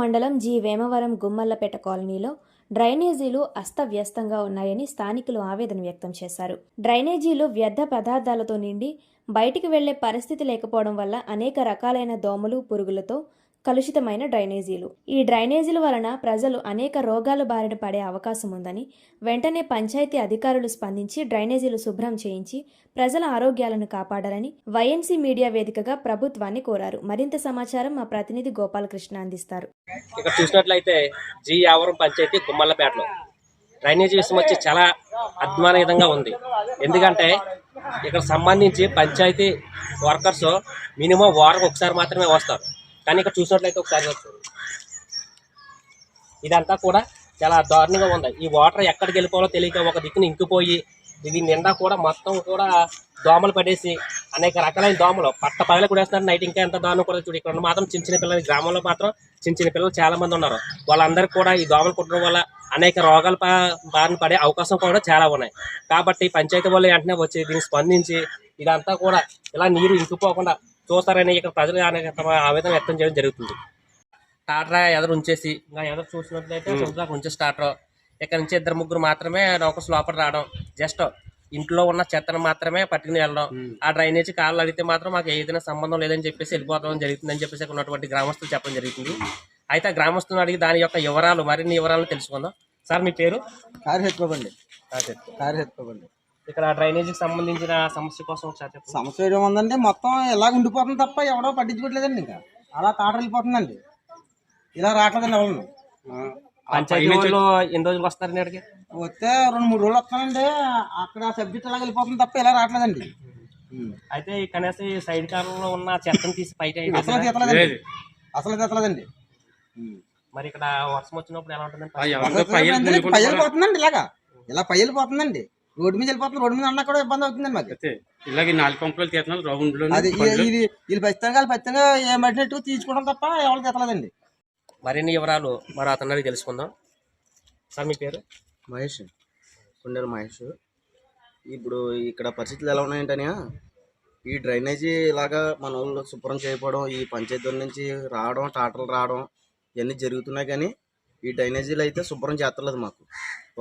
మండలం జి. వేమవరం గుమ్మల్లపేట కాలనీలో డ్రైనేజీలు అస్తవ్యస్తంగా ఉన్నాయని స్థానికులు ఆవేదన వ్యక్తం చేశారు. డ్రైనేజీలు వ్యర్థ పదార్థాలతో నిండి బయటికి వెళ్ళే పరిస్థితి లేకపోవడం వల్ల అనేక రకాలైన దోమలు పురుగులతో కలుషితమైన డ్రైనేజీలు. ఈ డ్రైనేజీల వలన ప్రజలు అనేక రోగాల బారిన పడే అవకాశం ఉందని వెంటనే పంచాయతీ అధికారులు స్పందించి డ్రైనేజీలు శుభ్రం చేయించి ప్రజల ఆరోగ్యాలను కాపాడాలని వైఎన్సీ మీడియా వేదికగా ప్రభుత్వాన్ని కోరారు. మరింత సమాచారం మా ప్రతినిధి గోపాలకృష్ణ అందిస్తారు. ఇక్కడ చూసినట్లయితే జి యావరం పంచాయతీ గుమ్మల్లపేటలో డ్రైనేజీ విషయం వచ్చి చాలా అద్మాన విధంగా ఉంది. ఎందుకంటే ఇక్కడ సంబంధించి పంచాయతీ వర్కర్స్ మినిమం వారం ఒకసారి మాత్రమే వస్తారు. కానీ ఇక్కడ చూసినట్లయితే ఒకసారి చూడండి. ఇదంతా కూడా చాలా దారుణంగా ఉంది. ఈ వాటర్ ఎక్కడికి వెళ్ళిపోవాలో తెలియక ఒక దిక్కున ఇంకిపోయి ఇది నిండా కూడా మొత్తం కూడా దోమలు పడేసి అనేక రకాలైన దోమలు. పట్ట పగల కూడా వేస్తున్నారు నైట్ ఇంకా ఎంత దోమలు కూడా చూడు. ఇక్కడ మాత్రం చిన్న చిన్న పిల్లలు గ్రామంలో మాత్రం చిన్న చిన్న పిల్లలు చాలా మంది ఉన్నారు. వాళ్ళందరికీ కూడా ఈ దోమలు కుట్టడం వల్ల అనేక రోగాల బారిన పడే అవకాశం కూడా చాలా ఉన్నాయి. కాబట్టి పంచాయతీ వాళ్ళు వెంటనే వచ్చి దీన్ని స్పందించి ఇదంతా కూడా ఇలా నీరు ఇంకిపోకుండా చూస్తారని ఇక్కడ ప్రజలు అనేక తమ ఆవేదన వ్యక్తం చేయడం జరుగుతుంది. టాటా ఎదురు ఉంచేసి ఇంకా ఎదురు చూసినట్లయితే సముద్రానికి ఉంచేసి టాటర్ ఇక్కడ నుంచి ఇద్దరు ముగ్గురు మాత్రమే నౌకస్ లోపల రావడం. జస్ట్ ఇంట్లో ఉన్న చెత్తను మాత్రమే పట్టుకుని వెళ్ళడం. ఆ డ్రైనేజీ కాళ్ళు అడిగితే మాత్రం మాకు ఏదైనా సంబంధం లేదని చెప్పేసి వెళ్ళిపోవడం జరుగుతుందని చెప్పేసి ఉన్నటువంటి గ్రామస్తులు చెప్పడం జరుగుతుంది. అయితే ఆ గ్రామస్తులను అడిగి దాని యొక్క వివరాలు మరిన్ని వివరాలు తెలుసుకుందాం. సార్ మీ పేరు? కారు ఎత్తుకోబండి కారు ఎత్తుకోబండి ఇక్కడ డ్రైనేజీకి సంబంధించిన సమస్య కోసం ఒకసారి చెప్పండి. సమస్య ఏముందంటే మొత్తం ఇలా ఉండిపోతుంది తప్ప ఎవడో పట్టించుకోవట్లేదండి ఇంకా. అలా తాట వెళ్ళిపోతుందండి. ఇలా రావట్లేదండి ఎవరు. పంచాయతీ వాళ్ళు ఎన్ని రోజులు వస్తారండి ఇక్కడికి? వస్తే రెండు మూడు రోజులు వస్తానండి. అక్కడ సబ్జెక్ట్ అలా వెళ్ళిపోతుంది తప్ప ఇలా రావట్లేదండి. అయితే ఈ కనీసం ఈ సైడ్ కాలంలో ఉన్న చెత్తను తీసి పైకి అసలు తీతలేదండి. అసలు తీతలేదండి. మరి ఇక్కడ వర్షం వచ్చినప్పుడు ఎలా ఉంటుందండి. పై వెళ్ళిపోతుందండి ఇలాగా. ఇలా పై వెళ్ళిపోతుందండి. రోడ్డు మీద వెళ్ళిపోతుంది రోడ్డు మీద అన్నా కూడా ఇబ్బంది అవుతుందండి మాకు. అయితే ఇలాగే నాలుగు పంపులు తీస్తున్నాం రౌండ్లో అది ఇది వీళ్ళు ఖచ్చితంగా వాళ్ళు ఖచ్చితంగా ఏమంటున్నట్టు తీసుకోవడం తప్ప ఎవరు తీతలేదండి మరిన్ని వివరాలు మరి అతను అడిగి తెలుసుకుందాం. సార్ మీ పేరు? మహేష్. కొండల మహేష్. ఇప్పుడు ఇక్కడ పరిస్థితులు ఎలా ఉన్నాయంటనే ఈ డ్రైనేజీ ఇలాగా మన వాళ్ళు శుభ్రం చేయకపోవడం ఈ పంచాయతీ నుంచి రావడం టాటలు రావడం ఇవన్నీ జరుగుతున్నాయి కానీ ఈ డ్రైనేజీలు అయితే శుభ్రం చేస్తలేదు మాకు.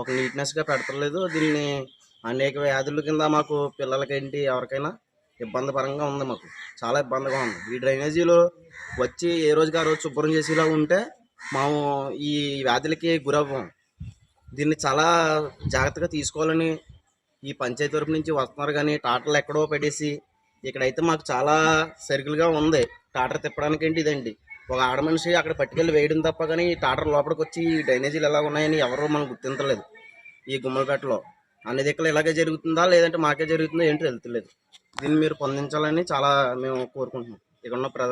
ఒక నీట్నెస్గా పెడతలేదు దీన్ని అనేక వ్యాధుల కింద మాకు పిల్లలకేంటి ఎవరికైనా ఇబ్బందికరంగా ఉంది మాకు. చాలా ఇబ్బందిగా ఉంది. ఈ డ్రైనేజీలో వచ్చి ఏ రోజుకి ఆ రోజు శుభ్రం చేసేలా ఉంటే మేము ఈ వ్యాధులకి గురవ్వం. దీన్ని చాలా జాగ్రత్తగా తీసుకోవాలని ఈ పంచాయతీ తరపు నుంచి వస్తున్నారు కానీ టాటర్లు ఎక్కడో పెట్టేసి ఇక్కడైతే మాకు చాలా సర్కిల్గా ఉంది. టాటర్ తిప్పడానికి ఏంటి ఇదండి? ఒక ఆడ మనిషి అక్కడ పట్టుకెళ్ళి వేయడం తప్ప కానీ ఈ టాటర్ లోపలికి వచ్చి ఈ డ్రైనేజీలు ఎలా ఉన్నాయని ఎవరు మనం గుర్తించలేదు. ఈ గుమ్మలపేటలో అన్ని దిక్కులు ఇలాగే జరుగుతుందా? లేదంటే మాకే జరుగుతుందో? ఏంటో? తెలుస్తలేదు దీన్ని మీరు పొందించాలని చాలా మేము కోరుకుంటున్నాం. ఇక్కడ ఉన్న ప్రజలు